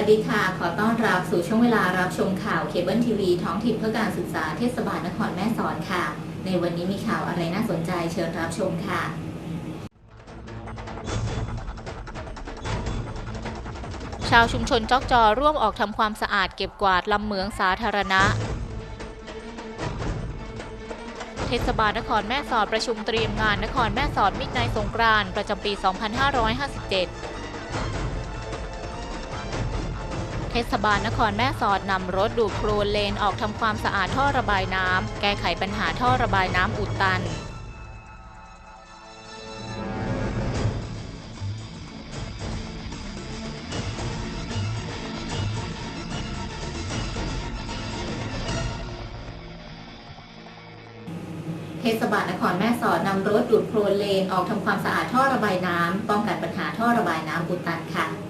สวัสดีค่ะ ขอต้อนรับสู่ช่วงเวลารับชมข่าวเคเบิลทีวีท้องถิ่นเพื่อการศึกษาเทศบาลนครแม่สอดค่ะ ในวันนี้มีข่าวอะไรน่าสนใจเชิญรับชมค่ะชาวชุมชนจอกจอร่วมออกทำความสะอาดเก็บกวาดลำเหมืองสาธารณะ เทศบาลนครแม่สอดประชุมเตรียมงานนครแม่สอดมิตรในสงกรานต์ประจำปี 2557 ศบาลนครแม่สอดนำรถดูดโครนเลนออกทำความสะอาดท่อระบายน้ำ แก้ไขปัญหาท่อระบายน้ำอุดตันเทศบาลนครแม่สอดนำรถดูดโคลนเลนออกทำความสะอาดท่อระบายน้ำป้องกันปัญหาท่อระบายน้ำอุดตันค่ะ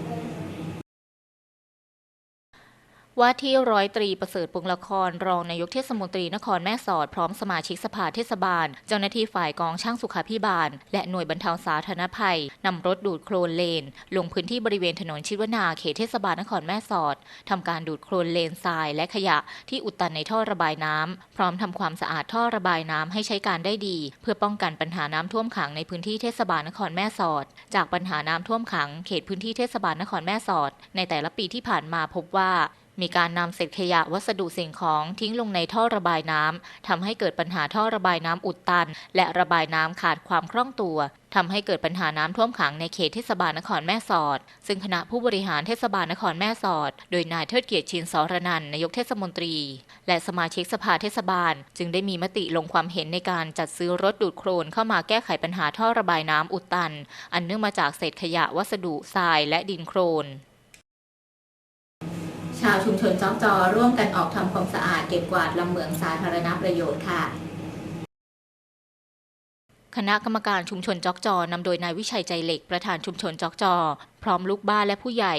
ว่าที่ร้อยตรีประเสริฐปุงละครรองนายกเทศมนตรีนครแม่สอดพร้อมสมาชิกสภาเทศบาล เจ้าหน้าที่ฝ่ายกองช่างสุขาพิบาล และหน่วยบรรเทาสาธารณภัยนำรถดูดโคลนเลน ลงพื้นที่บริเวณถนนชิดวนาเขตเทศบาลนครแม่สอดทำการดูดโคลนเลนทรายและขยะที่อุดตันในท่อระบายน้ำพร้อมทำความสะอาดท่อระบายน้ำให้ใช้การได้ดี เพื่อป้องกันปัญหาน้ำท่วมขังในพื้นที่เทศบาลนครแม่สอด จากปัญหาน้ำท่วมขังเขตพื้นที่เทศบาลนครแม่สอด ในแต่ละปีที่ผ่านมาพบว่า มีการนำเศษขยะวัสดุสิ่งของทิ้งลงในท่อระบายน้ำทำให้เกิดปัญหาท่อระบายน้ำอุดตัน และระบายน้ำขาดความคล่องตัวทำให้เกิดปัญหาน้ำท่วมขังในเขตเทศบาลนครแม่สอด ซึ่งคณะผู้บริหารเทศบาลนครแม่สอด โดยนายเทิดเกียรติชินสรนันนายกเทศมนตรี และสมาชิกสภาเทศบาล จึงได้มีมติลงความเห็นในการจัดซื้อรถดูดโคลนเข้ามาแก้ไขปัญหาท่อระบายน้ำอุดตัน อันเนื่องมาจากเศษขยะวัสดุทรายและดินโคลน ชาวชุมชนจอกจอร่วมกันออกทำความสะอาดเก็บกวาดลำเหมืองสาธารณประโยชน์ค่ะคณะกรรมการชุมชนจอกจอนำโดยนายวิชัยใจเหล็กประธานชุมชนจอกจอ พร้อมลูกบ้านและผู้ใหญ่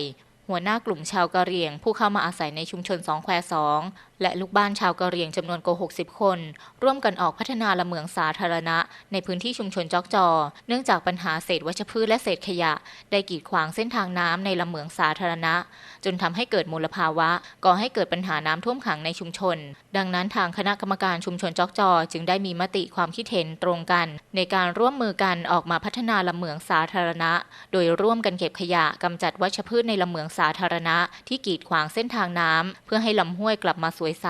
หัวหน้ากลุ่มชาวกะเหรี่ยง ผู้เข้ามาอาศัยในชุมชนสองแควสอง และลูกบ้านชาวกะเหรี่ยงจำนวนกว่า60 คน ร่วมกันออกพัฒนาละเมืองสาธารณะ ในพื้นที่ชุมชนจอกจอ เนื่องจากปัญหาเศษวัชพืชและเศษขยะ ได้กีดขวางเส้นทางน้ำในละเมืองสาธารณะ จนทำให้เกิดมลภาวะ ก่อให้เกิดปัญหาน้ำท่วมขังในชุมชน ดังนั้นทางคณะกรรมการชุมชนจอกจอ จึงได้มีมติความคิดเห็นตรงกัน ในการร่วมมือกันออกมาพัฒนาละเมืองสาธารณะ โดยร่วมกันเก็บขยะกำจัดวัชพืชในละเมืองสาธารณะ ที่กีดขวางเส้นทางน้ำเพื่อให้ลำห้วยกลับมาสวยใส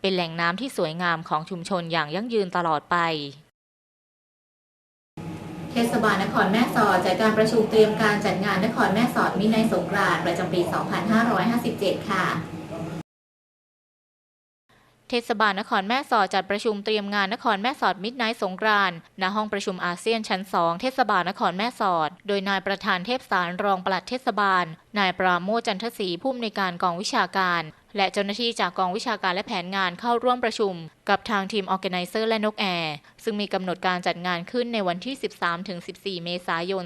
เป็นแหล่งน้ำที่สวยงามของชุมชนอย่างยั่งยืนตลอดไปเทศบาลนครแม่สอดจัดการประชุมเตรียมการจัดงานนครแม่สอดมิตรในสงกรานต์ประจำปี 2557 ค่ะ เทศบาลนครแม่สอดจัดประชุมเตรียมงานนครแม่สอดมิดไนท์สงกรานต์ณห้องประชุมอาเซียนชั้น 2 เทศบาลนครแม่สอด โดยนายประธานเทพสารรองปลัดเทศบาล นายปราโมชจันทศรีผู้อำนวยการกองวิชาการ และเจ้าหน้าที่จากกองวิชาการและแผนงานเข้าร่วมประชุม กับทางทีมออ g a แก z เซอร์และนกแอร์ ซึ่งมีกำหนดการจัดงานขึ้นในวันที่ 13-14 เมษายน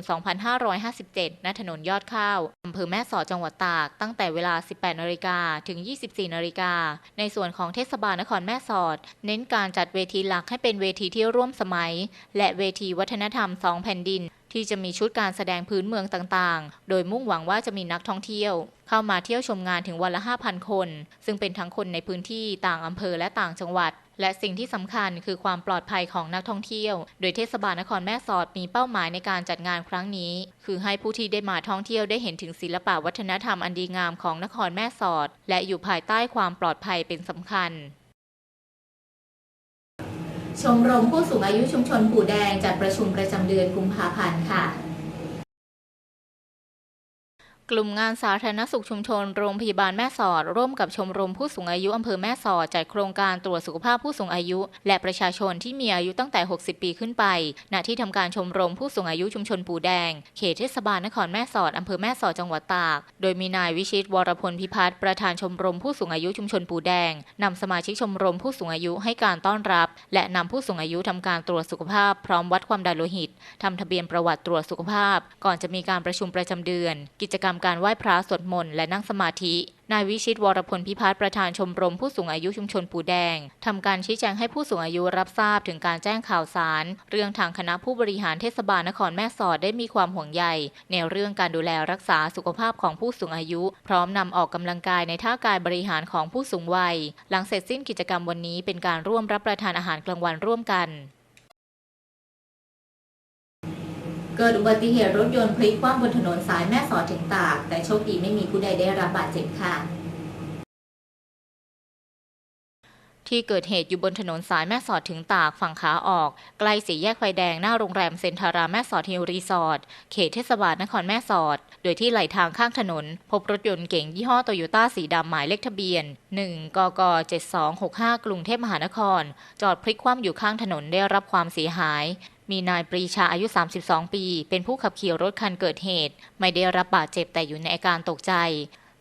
2557 ณ ถนนยอดข้าว อำเภอแม่สอดจังหวัดตาก ตั้งแต่เวลา 18นาฬิกาถึง 24นาฬิกา ในส่วนของเทศบาลนครแม่สอด เน้นการจัดเวทีหลักให้เป็นเวทีที่ร่วมสมัย และเวทีวัฒนธรรมสองแผ่นดิน ที่จะมีชุดการแสดงพื้นเมืองต่างๆ โดยมุ่งหวังว่าจะมีนักท่องเที่ยว เข้ามาเที่ยวชมงานถึงวันละ 5,000 คน ซึ่งเป็นทั้งคนในพื้นที่ต่างอำเภอและต่างจังหวัด และสิ่งที่สำคัญคือความปลอดภัยของนักท่องเที่ยว โดยเทศบาลนครแม่สอดมีเป้าหมายในการจัดงานครั้งนี้ คือให้ผู้ที่ได้มาท่องเที่ยวได้เห็นถึงศิลปะวัฒนธรรมอันดีงามของนครแม่สอด และอยู่ภายใต้ความปลอดภัยเป็นสำคัญ ชมรมผู้สูงอายุชุมชนปู่แดงจัดประชุมประจำเดือนกุมภาพันธ์ค่ะ กลุ่มงานสาธารณสุขชุมชนโรงพยาบาลแม่สอด ร่วมกับชมรมผู้สูงอายุอำเภอแม่สอดจัดโครงการตรวจสุขภาพผู้สูงอายุ และประชาชนที่มีอายุตั้งแต่ 60 ปีขึ้นไป ณ ที่ทำการชมรมผู้สูงอายุชุมชนปูแดง เขตเทศบาลนครแม่สอดอำเภอแม่สอดจังหวัดตาก โดยมีนายวิชิตวรพลพิพัฒน์ประธานชมรมผู้สูงอายุชุมชนปูแดงนำสมาชิกชมรมผู้สูงอายุให้การต้อนรับ และนำผู้สูงอายุทำการตรวจสุขภาพพร้อมวัดความดันโลหิตทำทะเบียนประวัติตรวจสุขภาพ ก่อนจะมีการประชุมประจำเดือน กิจกรรมำการไหว้พระสวดมนต์และนั่งสมาธิ นายวิชิตวรพลพิพัฒน์ประธานชมรมผู้สูงอายุชุมชนปูแดงทำการชี้แจงให้ผู้สูงอายุรับทราบถึงการแจ้งข่าวสาร เรื่องทางคณะผู้บริหารเทศบาลนครแม่สอดได้มีความห่วงใย ในเรื่องการดูแลรักษาสุขภาพของผู้สูงอายุ พร้อมนำออกกำลังกายในท่ากายบริหารของผู้สูงวัย หลังเสร็จสิ้นกิจกรรมวันนี้เป็นการร่วมรับประทานอาหารกลางวันร่วมกัน เกิดอุบัติเหตุรถยนต์พลิกคว่ำบนถนนสายแม่สอดถึงตาก แต่โชคดีไม่มีผู้ใดได้รับบาดเจ็บค่ะ ที่เกิดเหตุอยู่บนถนนสายแม่สอดถึงตากฝั่งขาออก ใกล้สี่แยกไฟแดงหน้าโรงแรมเซนทาราแม่สอดฮิลรีสอร์ทเขตเทศบาลนครแม่สอด โดยที่ไหลทางข้างถนน พบรถยนต์เก๋งยี่ห้อโตโยต้าสีดำหมายเลขทะเบียน 1 กก 7265 กรุงเทพมหานคร จอดพลิกคว่ำอยู่ข้างถนนได้รับความเสียหาย มีนายปรีชาอายุ 32 ปี เป็นผู้ขับขี่รถคันเกิดเหตุ ไม่ได้รับบาดเจ็บแต่อยู่ในอาการตกใจ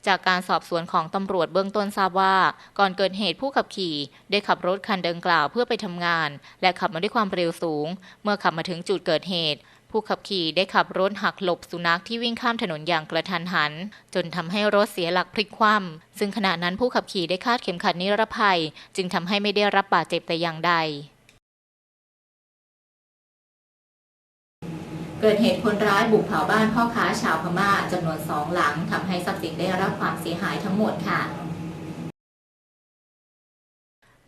จากการสอบสวนของตำรวจเบื้องต้นทราบว่า ก่อนเกิดเหตุผู้ขับขี่ ได้ขับรถคันดังกล่าวเพื่อไปทำงาน และขับมาด้วยความเร็วสูง เมื่อขับมาถึงจุดเกิดเหตุ ผู้ขับขี่ได้ขับรถหักหลบสุนัขที่วิ่งข้ามถนนอย่างกระทันหัน จนทำให้รถเสียหลักพลิกคว่ำซึ่งขณะนั้นผู้ขับขี่ได้คาดเข็มขัดนิรภัย จึงทำให้ไม่ได้รับบาดเจ็บแต่อย่างใด เกิดเหตุคนร้ายบุกเผาบ้านพ่อค้าชาวพม่าจำนวนสองหลังทำให้ทรัพย์สินได้รับความเสียหายทั้งหมดค่ะ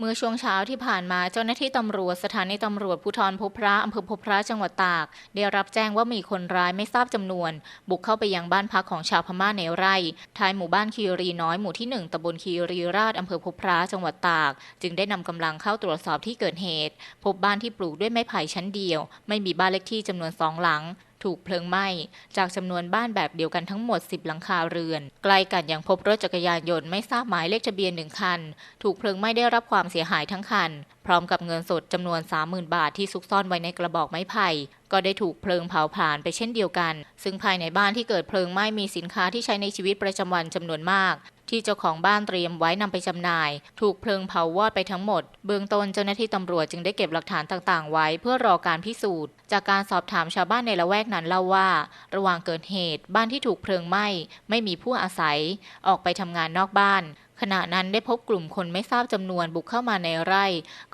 เมื่อช่วงเช้าที่ผ่านมาเจ้าหน้าที่ตำรวจสถานีตำรวจภูธรพบพระอำเภอพบพระจังหวัดตาก ได้รับแจ้งว่ามีคนร้ายไม่ทราบจำนวน บุกเข้าไปยังบ้านพักของชาวพม่าในไร่ท้ายหมู่บ้านคีรีน้อยหมู่ที่หนึ่งตำบลคีรีราชอำเภอพบพระจังหวัดตาก จึงได้นำกำลังเข้าตรวจสอบที่เกิดเหตุ พบบ้านที่ปลูกด้วยไม้ไผ่ชั้นเดียว ไม่มีบ้านเลขที่จำนวนสองหลัง ถูกเพลิงไหม้ จากจำนวนบ้านแบบเดียวกันทั้งหมด 10 หลังคาเรือน ใกล้กันยังพบรถจักรยานยนต์ไม่ทราบหมายเลขทะเบียนหนึ่งคัน ถูกเพลิงไหม้ได้รับความเสียหายทั้งคัน พร้อมกับเงินสดจำนวน 30,000 บาทที่ซุกซ่อนไว้ในกระบอกไม้ไผ่ก็ได้ถูกเพลิงเผาผลาญไปเช่นเดียวกัน ซึ่งภายในบ้านที่เกิดเพลิงไหม้มีสินค้าที่ใช้ในชีวิตประจำวันจำนวนมาก ที่เจ้าของบ้านเตรียมไว้นำไปจำหน่าย ถูกเพลิงเผาวอดไปทั้งหมด เบื้องต้นเจ้าหน้าที่ตำรวจจึงได้เก็บหลักฐานต่างๆ ไว้เพื่อรอการพิสูจน์ จากการสอบถามชาวบ้านในละแวกนั้นเล่าว่า ระหว่างเกิดเหตุบ้านที่ถูกเพลิงไหม้ไม่มีผู้อาศัย ออกไปทำงานนอกบ้าน ขณะนั้นได้พบกลุ่มคนไม่ทราบจำนวนบุกเข้ามาในไร่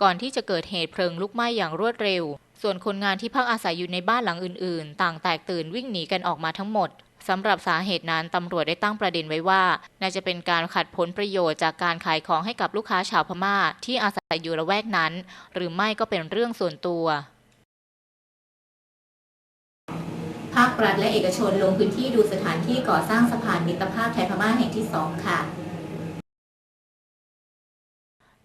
ก่อนที่จะเกิดเหตุเพลิงลุกไหม้อย่างรวดเร็ว ส่วนคนงานที่พักอาศัยอยู่ในบ้านหลังอื่นๆ ต่างแตกตื่นวิ่งหนีกันออกมาทั้งหมดสำหรับสาเหตุนั้นตำรวจได้ตั้งประเด็นไว้ว่า น่าจะเป็นการขัดผลประโยชน์จากการขายของให้กับลูกค้าชาวพม่าที่อาศัยอยู่ละแวกนั้น หรือไม่ก็เป็นเรื่องส่วนตัว ภาครัฐและเอกชนลงพื้นที่ดูสถานที่ก่อสร้างสะพานมิตรภาพไทยพม่าแห่งที่สองค่ะ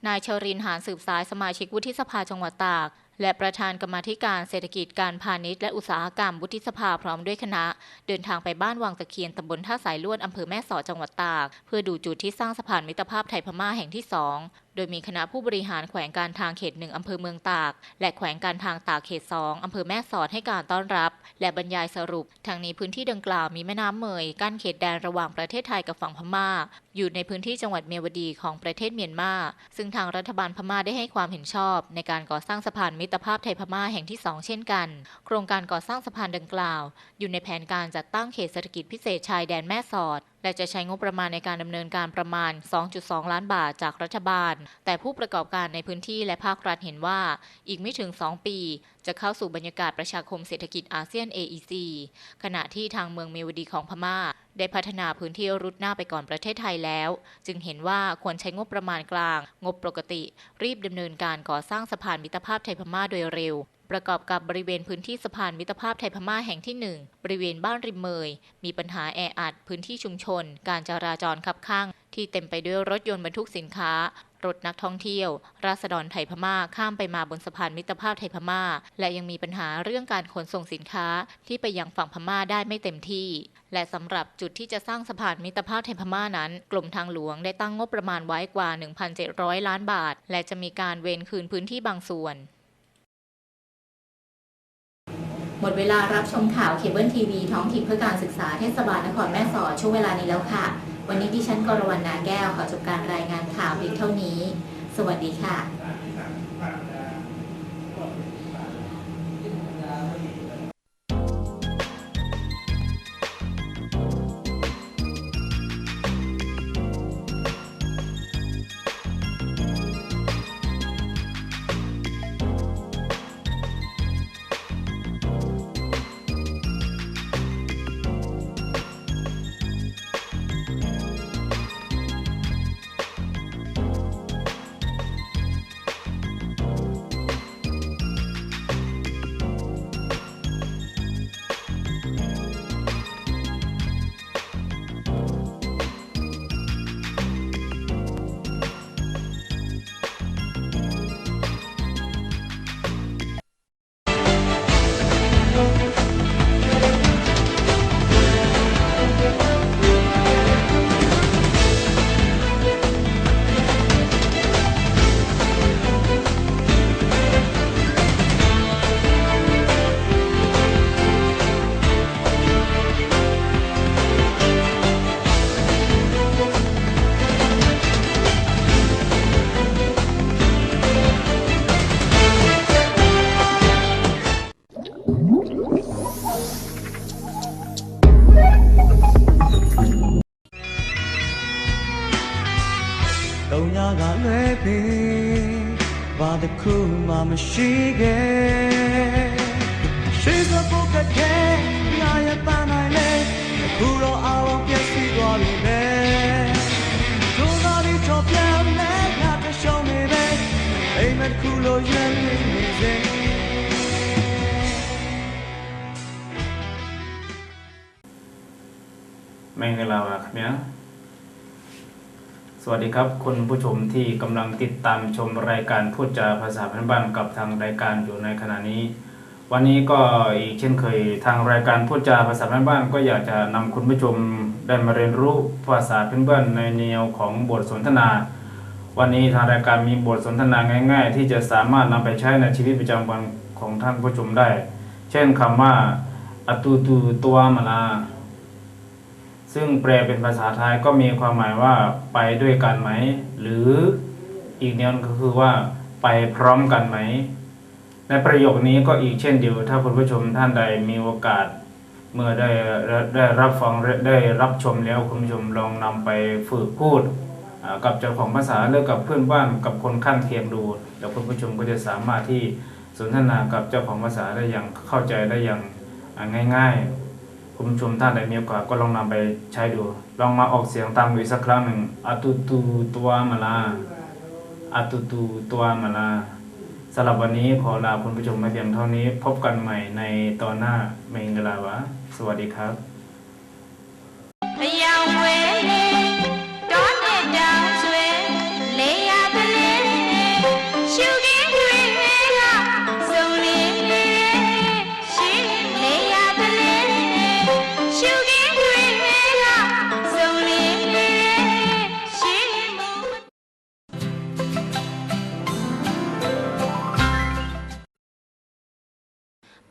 นายชรินหานสืบสายสมาชิกวุฒิสภาจังหวัดตาก และประธานกรรมธิการเศรษฐกิจการพาณิชย์และอุตสาหกรรมวุฒิสภาพร้อมด้วยคณะ เดินทางไปบ้านวังตะเคียนตำบลท่าสายลวดอำเภอแม่สอดจังหวัดตาก เพื่อดูจุดที่สร้างสะพานมิตรภาพไทยพม่าแห่งที่สอง โดยมีคณะผู้บริหารแขวงการทางเขตหนึ่งอำเภอเมืองตาก และแขวงการทางตากเขตสองอำเภอแม่สอดให้การต้อนรับ และบรรยายสรุป ทางนี้พื้นที่ดังกล่าวมีแม่น้ำเมยกั้นเขตแดนระหว่างประเทศไทยกับฝั่งพม่า อยู่ในพื้นที่จังหวัดเมียวดีของประเทศเมียนมา ซึ่งทางรัฐบาลพม่าได้ให้ความเห็นชอบ ในการก่อสร้างสะพานมิตรภาพไทยพม่าแห่งที่สองเช่นกัน โครงการก่อสร้างสะพานดังกล่าว อยู่ในแผนการจัดตั้งเขตเศรษฐกิจพิเศษชายแดนแม่สอด และจะใช้งบประมาณในการดำเนินการประมาณ 2.2 ล้านบาทจากรัฐบาล แต่ผู้ประกอบการในพื้นที่และภาครัฐเห็นว่า อีกไม่ถึง 2 ปี จะเข้าสู่บรรยากาศประชาคมเศรษฐกิจอาเซียน AEC ขณะที่ทางเมืองเมียวดีของพม่า ได้พัฒนาพื้นที่รุดหน้าไปก่อนประเทศไทยแล้ว จึงเห็นว่าควรใช้งบประมาณกลาง งบปกติ รีบดำเนินการก่อสร้างสะพานมิตรภาพไทยพม่าโดยเร็ว ประกอบกับบริเวณพื้นที่สะพานมิตรภาพไทยพม่าแห่งที่ 1 บริเวณบ้านริมเมย มีปัญหาแออัดพื้นที่ชุมชน การจราจรคับข้าง ที่เต็มไปด้วยรถยนต์บรรทุกสินค้ารถนักท่องเที่ยว ราษฎรไทยพม่าข้ามไปมาบนสะพานมิตรภาพไทยพม่า และยังมีปัญหาเรื่องการขนส่งสินค้าที่ไปยังฝั่งพม่าได้ไม่เต็มที่ และสำหรับจุดที่จะสร้างสะพานมิตรภาพไทยพม่านั้นกรมทางหลวงได้ตั้งงบประมาณไว้กว่า 1,700 ล้านบาท และจะมีการเวนคืนพื้นที่บางส่วน หมดเวลารับชมข่าวเคเบิลทีวีท้องถิ่นเพื่อการศึกษาเทศบาลนครแม่สอดช่วงเวลานี้แล้วค่ะ วันนี้ดิฉันกรวรรณนาแก้วขอจบการรายงานข่าวเพียงเท่านี้ สวัสดีค่ะ တစ်ခုမှမရှိခဲ့ရှိစဖို့ကတဲ့ငါရဲ့ပန်းနိုင်လေအခုတော့အလုံးပြည့်စည်သွားပြီပဲဒုသာရီချောပြန်နဲ့ငါတရှုံးနေပဲအိမ်မက်ခုလိုရင်နေနေစေမင်္ဂလာပါခင်ဗျာ สวัสดีครับ คุณผู้ชมที่กำลังติดตามชมรายการพูดจาภาษาพื้นบ้านกับทางรายการอยู่ในขณะนี้ วันนี้ก็อีกเช่นเคยทางรายการพูดจาภาษาพื้นบ้านก็อยากจะนำคุณผู้ชมได้มาเรียนรู้ภาษาพื้นบ้านในแนวของบทสนทนา วันนี้ทางรายการมีบทสนทนาง่าย ๆ ที่จะสามารถนำไปใช้ในชีวิตประจำวันของท่านผู้ชมได้ เช่นคำว่าอตูตูตัวมาลา ซึ่งแปลเป็นภาษาไทยก็มีความหมายว่าไปด้วยกันไหม หรืออีกแนวหนึ่งก็คือว่าไปพร้อมกันไหม ในประโยคนี้ก็อีกเช่นเดียว ถ้าคุณผู้ชมท่านใดมีโอกาส เมื่อได้ได้รับฟังได้รับชมแล้วคุณผู้ชมลองนำไปฝึกพูดกับเจ้าของภาษาหรือกับเพื่อนบ้านกับคนข้างเคียงดูแล้วคุณผู้ชมก็จะสามารถที่สนทนากับเจ้าของภาษาได้อย่างเข้าใจได้อย่างง่าย ๆ คุณผู้ชมท่านใดมีโอกาสก็ลองนำไปใช้ดู ลองมาออกเสียงตามอีกสักครั้งหนึ่งอาตูตูตัวมาลาอาตูตูตัวมาลาสำหรับวันนี้ขอลาคุณผู้ชมมาเพียงเท่านี้ พบกันใหม่ในตอนหน้าเมงกลาวะ สวัสดีครับ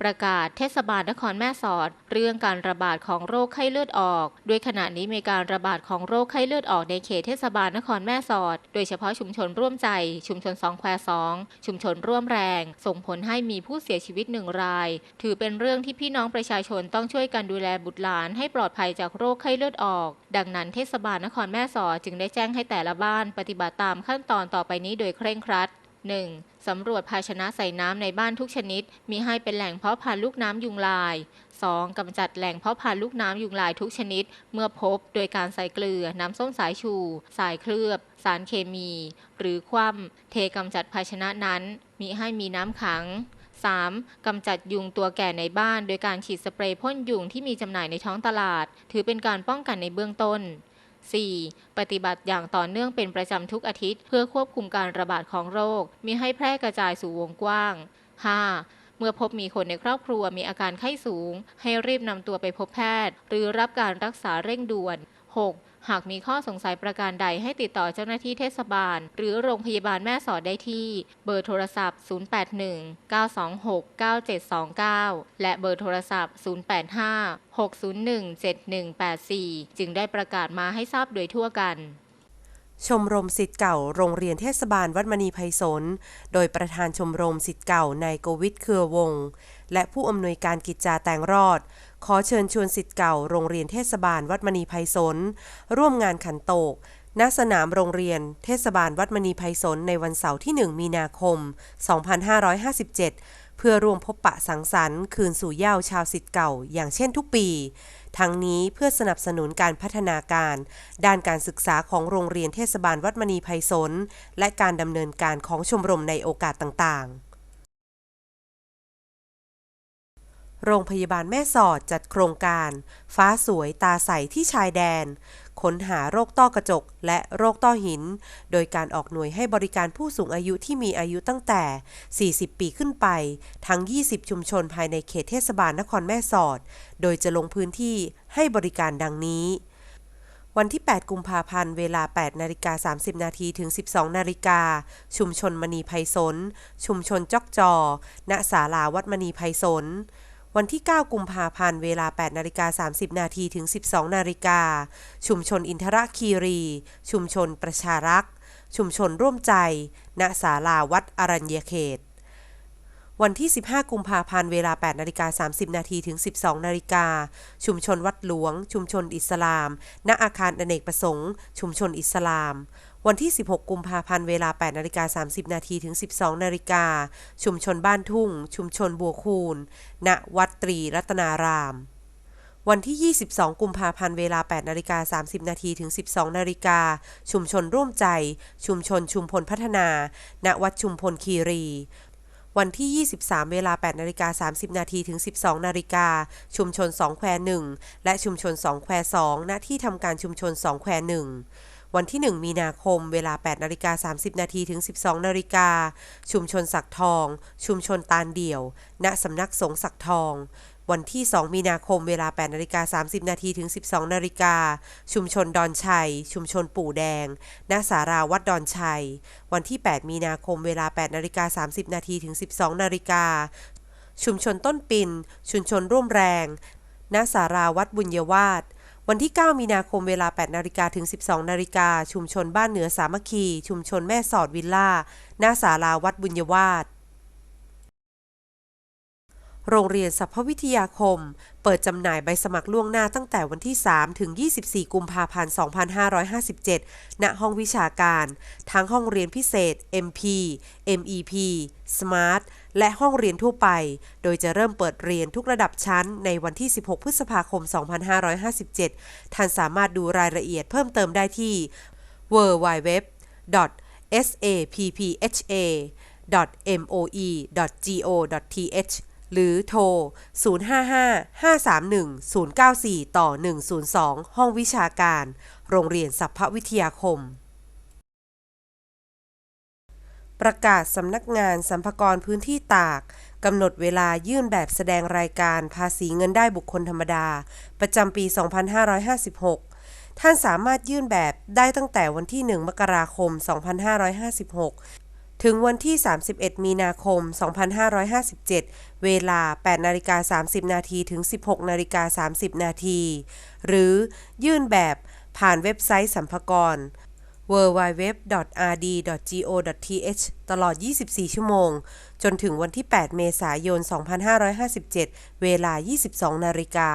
ประกาศเทศบาลนครแม่สอด เรื่องการระบาดของโรคไข้เลือดออก ด้วยขณะนี้มีการระบาดของโรคไข้เลือดออกในเขตเทศบาลนครแม่สอด โดยเฉพาะชุมชนร่วมใจ ชุมชนสองแควสองชุมชนร่วมแรง ส่งผลให้มีผู้เสียชีวิตหนึ่งราย ถือเป็นเรื่องที่พี่น้องประชาชนต้องช่วยกันดูแลบุตรหลานให้ปลอดภัยจากโรคไข้เลือดออก ดังนั้นเทศบาลนครแม่สอดจึงได้แจ้งให้แต่ละบ้านปฏิบัติตามขั้นตอนต่อไปนี้โดยเคร่งครัด 1. สำรวจภาชนะใส่น้ำในบ้านทุกชนิด มีให้เป็นแหล่งเพาะพันธุ์ลูกน้ำยุงลาย 2. กำจัดแหล่งเพาะพันธุ์ลูกน้ำยุงลายทุกชนิด เมื่อพบโดยการใส่เกลือ น้ำส้มสายชู สายเคลือบ สารเคมี หรือคว่ำเทกำจัดภาชนะนั้น มีให้มีน้ำขัง 3. กำจัดยุงตัวแก่ในบ้าน โดยการฉีดสเปรย์พ่นยุงที่มีจำหน่ายในท้องตลาด ถือเป็นการป้องกันในเบื้องต้น 4. ปฏิบัติอย่างต่อเนื่องเป็นประจำทุกอาทิตย์ เพื่อควบคุมการระบาดของโรคมิให้แพร่กระจายสู่วงกว้าง 5. เมื่อพบมีคนในครอบครัวมีอาการไข้สูง ให้รีบนำตัวไปพบแพทย์ หรือรับการรักษาเร่งด่วน 6. หากมีข้อสงสัยประการใดให้ติดต่อเจ้าหน้าที่เทศบาล หรือโรงพยาบาลแม่สอดได้ที่ เบอร์โทรศัพท์ 081-926-9729 และเบอร์โทรศัพท์ 085-601-7184 จึงได้ประกาศมาให้ทราบโดยทั่วกันชมรมสิทธิ์เก่าโรงเรียนเทศบาลวัดมณีไพศาลโดยประธานชมรมสิทธิ์เก่านายโกวิทเครือวงศ์และผู้อำนวยการกิจจาแตงรอด ขอเชิญชวนสิทธิ์เก่าโรงเรียนเทศบาลวัดมณีไพศาลร่วมงานขันโตก ณ สนามโรงเรียนเทศบาลวัดมณีไพศาลในวันเสาร์ที่ 1 มีนาคม 2557 เพื่อร่วมพบปะสังสรรค์คืนสู่เย้าชาวสิทธิ์เก่า อย่างเช่นทุกปี ทั้งนี้เพื่อสนับสนุนการพัฒนาการ ด้านการศึกษาของโรงเรียนเทศบาลวัดมณีไพศาลและการดำเนินการของชมรมในโอกาสต่างๆ โรงพยาบาลแม่สอดจัดโครงการ ฟ้าสวยตาใสที่ชายแดน ค้นหาโรคต้อกระจก และโรคต้อหิน โดยการออกหน่วยให้บริการผู้สูงอายุที่มีอายุตั้งแต่ 40 ปีขึ้นไป ทั้ง 20 ชุมชนภายในเขตเทศบาลนครแม่สอด โดยจะลงพื้นที่ให้บริการดังนี้วันที่ 8 กุมภาพันธ์ เวลา 8 นาฬิกา 30 นาทีถึง 12 นาฬิกา ชุมชนมณีไพศลชุมชนจอกจอ ณ ศาลาวัดมณีไพศล วันที่ 9 กุมภาพันธ์ เวลา 8 นาฬิกา 30 นาทีถึง 12 นาฬิกา ชุมชนอินทรคีรี ชุมชนประชารักษ์ ชุมชนร่วมใจ ณ ศาลาวัดอรัญญเขต วันที่ 15 กุมภาพันธ์ เวลา 8 นาฬิกา 30 นาทีถึง 12 นาฬิกา ชุมชนวัดหลวง ชุมชนอิสลาม ณ อาคารอเนกประสงค์ ชุมชนอิสลาม วันที่ 16 กุมภาพันธ์เวลา8นาฬิกา30 นาทีถึง 12 นาฬิกา ชุมชนบ้านทุ่ง ชุมชนบัวคูน ณ วัดตรีรัตนาราม วันที่ 22 กุมภาพันธ์เวลา8นาฬิกา30 นาทีถึง 12 นาฬิกา ชุมชนร่วมใจ ชุมชนชุมพลพัฒนา ณ วัดชุมพลคีรีวันที่ 23 เวลา 8 นาฬิกา 30 นาทีถึง 12 นาฬิกา ชุมชน 2 แคว1และชุมชน 2 แคว2ณที่ทำการชุมชน 2 แคว1 วันที่ 1 มีนาคม เวลา 8นาฬิกา30 นาทีถึง 12นาฬิกา ชุมชนสักทอง ชุมชนตาลเดี่ยว ณสำนักสงฆ์สักทอง วันที่ 2 มีนาคม เวลา8นาฬิกา30 นาทีถึง 12นาฬิกา ชุมชนดอนชัย ชุมชนปู่แดง ณ สาราวัดดอนชัย วันที่ 8 มีนาคม เวลา8นาฬิกา30 นาทีถึง 12นาฬิกา ชุมชนต้นปิน ชุมชนร่วมแรง ณ สาราวัดบุญยวาส วันที่ 9 มีนาคมเวลา 8 นาฬิกาถึง 12 นาฬิกา ชุมชนบ้านเหนือสามัคคี ชุมชนแม่สอดวิลล่า หน้าศาลาวัดบุญยวาส โรงเรียนสัพพวิทยาคม เปิดจำหน่ายใบสมัครล่วงหน้าตั้งแต่วันที่ 3 ถึง 24 กุมภาพันธ์ 2557 ณ ห้องวิชาการ ทั้งห้องเรียนพิเศษ MP MEP Smart และห้องเรียนทั่วไป โดยจะเริ่มเปิดเรียนทุกระดับชั้นในวันที่ 16 พฤษภาคม 2557 ท่านสามารถดูรายละเอียดเพิ่มเติมได้ที่ www.sappha.moe.go.th หรือโทร 055-531-094 ต่อ 102 ห้องวิชาการ โรงเรียนสัพพวิทยาคม ประกาศสำนักงานสัมภากรพื้นที่ตาก กำหนดเวลายื่นแบบแสดงรายการภาษีเงินได้บุคคลธรรมดา ประจำปี 2556 ท่านสามารถยื่นแบบได้ตั้งแต่วันที่ 1 มกราคม 2556 ถึงวันที่ 31 มีนาคม 2557 เวลา 8นาฬิกา30 นาทีถึง 16นาฬิกา30 นาที หรือยื่นแบบผ่านเว็บไซต์สัมภากร www.rd.go.th ตลอด 24 ชั่วโมง จนถึงวันที่ 8 เมษายน 2557 เวลา 22 นาฬิกา